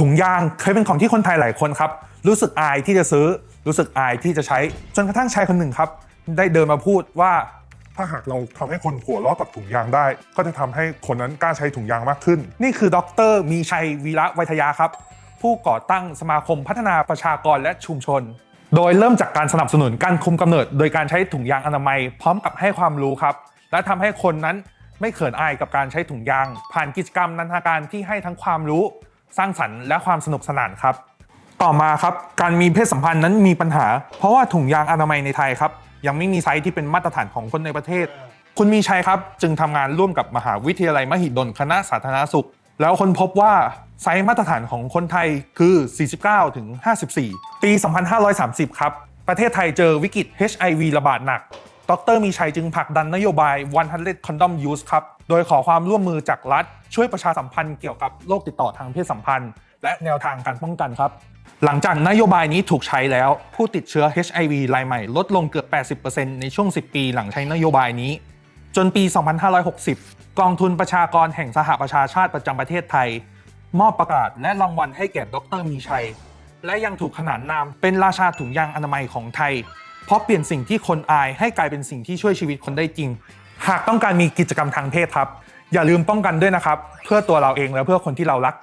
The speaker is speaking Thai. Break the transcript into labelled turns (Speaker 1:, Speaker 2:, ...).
Speaker 1: ถุงยางเคยเป็นของที่คนไทยหลายคนครับรู้สึกอายที่จะซื้อรู้สึกอายที่จะใช้จนกระทั่งชายคนหนึ่งครับ ได้เดินมาพูดว่า
Speaker 2: ถ้าหากเราทำให้คนหัวเราะกับถุงยางได้ ก็จะทำให้คนนั้นกล้าใช้ถุงยางมากขึ้น
Speaker 1: นี่คือดรมีชัยวีระไวยทยาครับ ผู้ก่อตั้งสมาคมพัฒนาประชากรและชุมชน โดยเริ่มจากการสนับสนุนการคุมกำเนิด โดยการใช้ถุงยางอนามัย พร้อมกับให้ความรู้ครับ และทำให้คนนั้นไม่เขินอายกับการใช้ถุงยาง ผ่านกิจกรรมนันทนาการที่ให้ทั้งความรู้ สร้างสรรค์และความสนุกสนานครับ ต่อมาครับการมีเพศสัมพันธ์นั้นมีปัญหา เพราะว่าถุงยางอนามัยในไทยครับยังไม่มีไซส์ที่เป็นมาตรฐานของคนในประเทศ คุณมีชัยครับจึงทำงานร่วมกับมหาวิทยาลัยมหิดลคณะสาธารณสุข แล้วคนพบว่าไซส์มาตรฐานของคนไทยคือ 49 ถึง 54 ปี 2530 ครับ ประเทศไทยเจอวิกฤต HIV ระบาดหนัก ดรมีชัยจึงผลักดันนโยบาย 100 Condom Use ครับ โดยขอความร่วมมือจากรัฐ ช่วยประชาสัมพันธ์เกี่ยวกับโรคติดต่อทางเพศสัมพันธ์ และแนวทางการป้องกันครับ หลังจากนโยบายนี้ถูกใช้แล้ว ผู้ติดเชื้อ HIV รายใหม่ลดลงเกือบ 80%ในช่วง 10 ปีหลังใช้นโยบายนี้ จนปี 2560 กองทุนประชากรแห่งสหประชาชาติประจำประเทศไทย มอบประกาศและรางวัลให้แก่ดรมีชัย และยังถูกขนานนามเป็นราชาถุงยางอนามัยของไทย เพราะเปลี่ยนสิ่งที่คนอายให้กลายเป็นสิ่งที่ช่วยชีวิตคนได้จริง หากต้องการมีกิจกรรมทางเพศครับ อย่าลืมป้องกันด้วยนะครับ เพื่อตัวเราเองและเพื่อคนที่เรารัก